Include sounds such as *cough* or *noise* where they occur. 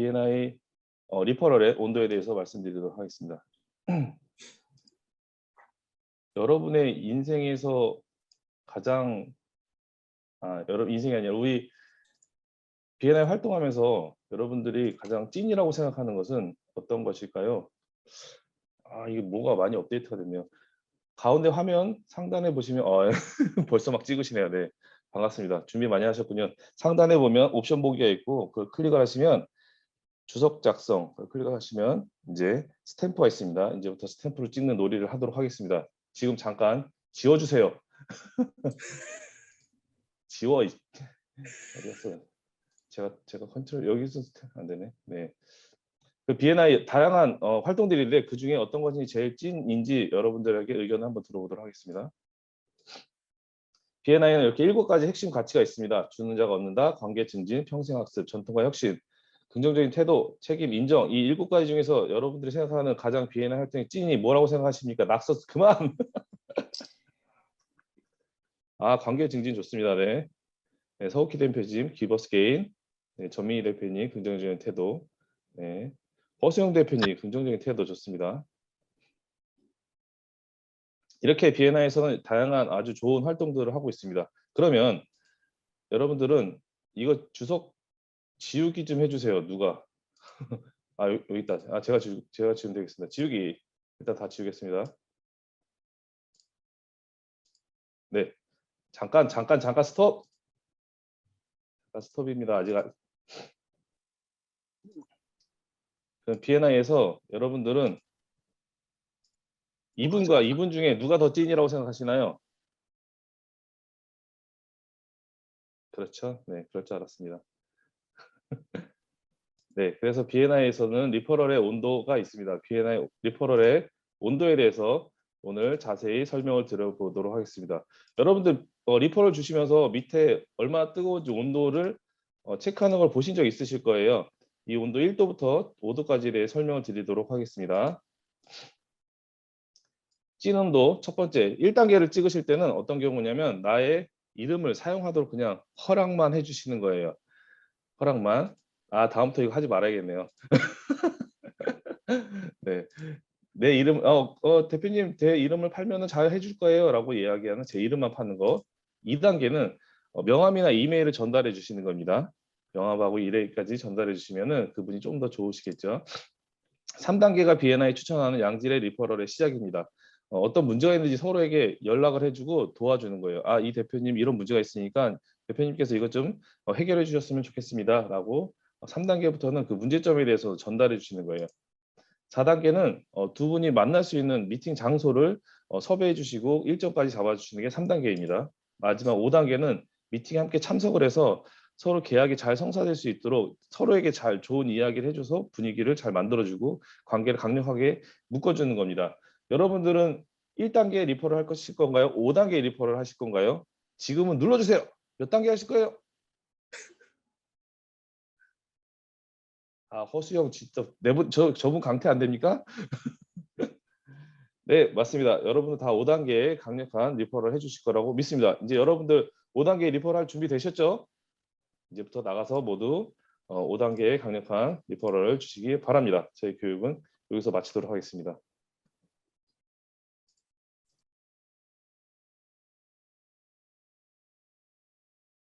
B&I 어, 리퍼럴의 온도에 대해서 말씀드리도록 하겠습니다. *clears throat* 여러분의 인생에서 가장 아, 여러분 인생이 아니라 우리 B&I 활동하면서 여러분들이 가장 찐이라고 생각하는 것은 어떤 것일까요? 아, 이게 뭐가 많이 업데이트가 됐네요. 가운데 화면 상단에 보시면 어, *laughs* 벌써 막 찍으시네요. 네. 반갑습니다. 준비 많이 하셨군요. 상단에 보면 옵션 보기가 있고 그걸 클릭을 하시면 주석 작성 그걸 클릭을 하시면 이제 스탬프가 있습니다. 이제부터 스탬프를 찍는 놀이를 하도록 하겠습니다. 지금 잠깐 지워주세요. *laughs* 지워. 이- 어디 갔어요? 제가 제가 컨트롤 여기서 안 되네. 네. 그 B&I 다양한 어, 활동들인데 그 중에 어떤 것이 제일 찐인지 여러분들에게 의견을 한번 들어보도록 하겠습니다. B&I는 이렇게 일곱 가지 핵심 가치가 있습니다. 주는 자가 얻는다, 관계 증진, 평생 학습, 전통과 혁신, 긍정적인 태도, 책임, 인정. 이 일곱 가지 중에서 여러분들이 생각하는 가장 B&I 활동의 찐이 뭐라고 생각하십니까? 낙서 그만. *laughs* 아 관계 증진 좋습니다. 네. 네 서욱희 대표님 기버스 게인, 네, 전민희 대표님 긍정적인 태도, 네. 허수영 대표님 긍정적인 태도 좋습니다. 이렇게 비엔나에서는 다양한 아주 좋은 활동들을 하고 있습니다. 그러면 여러분들은 이거 주석 지우기 좀 해주세요. 누가? *laughs* 아 여기, 여기 있다. 아 제가 지 제가 지우면 되겠습니다. 지우기 일단 다 지우겠습니다. 네. 잠깐 잠깐 잠깐 스톱. 잠깐 스톱입니다. 아직 안- 그 B&I에서 여러분들은 이분과 이분 중에 누가 더 찐이라고 생각하시나요? 그렇죠. 네, 그럴 줄 알았습니다. *laughs* 네, 그래서 B&I에서는 리퍼럴의 온도가 있습니다. B&I 리퍼럴의 온도에 대해서 오늘 자세히 설명을 드려보도록 하겠습니다. 여러분들 어, 리퍼럴 주시면서 밑에 얼마나 뜨거운지 온도를 어, 체크하는 걸 보신 적 있으실 거예요. 이 온도 1도부터 5도까지에 대해 설명을 드리도록 하겠습니다. 찐 온도 첫 번째 1단계를 찍으실 때는 어떤 경우냐면 나의 이름을 사용하도록 그냥 허락만 해주시는 거예요. 허락만. 아 다음부터 이거 하지 말아야겠네요. *laughs* 네. 내 이름 어, 어 대표님 제 이름을 팔면은 잘 해줄 거예요라고 이야기하는 제 이름만 파는 거. 2단계는 어, 명함이나 이메일을 전달해 주시는 겁니다. 명함하고 이메일까지 전달해 주시면은 그분이 좀 더 좋으시겠죠. 3단계가 B&I 추천하는 양질의 리퍼럴의 시작입니다. 어, 어떤 문제가 있는지 서로에게 연락을 해주고 도와주는 거예요. 아, 이 대표님 이런 문제가 있으니까 대표님께서 이것 좀 어, 해결해 주셨으면 좋겠습니다.라고 3단계부터는 그 문제점에 대해서 전달해 주시는 거예요. 4단계는 어, 두 분이 만날 수 있는 미팅 장소를 어, 섭외해 주시고 일정까지 잡아주시는 게 3단계입니다. 마지막 5단계는 미팅에 함께 참석을 해서 서로 계약이 잘 성사될 수 있도록 서로에게 잘 좋은 이야기를 해줘서 분위기를 잘 만들어주고 관계를 강력하게 묶어주는 겁니다. 여러분들은 1단계 리퍼를 할 것일 건가요? 5단계 리퍼를 하실 건가요? 지금은 눌러주세요. 몇 단계 하실 거예요? 아 허수영 진짜 내분 저 저분 강퇴 안 됩니까? *laughs* 네 맞습니다. 여러분들 다 5단계 강력한 리퍼를 해주실 거라고 믿습니다. 이제 여러분들 5단계 리퍼를 할 준비 되셨죠? 이제부터 나가서 모두 어, 5단계의 강력한 리퍼럴을 주시기 바랍니다. 저희 교육은 여기서 마치도록 하겠습니다.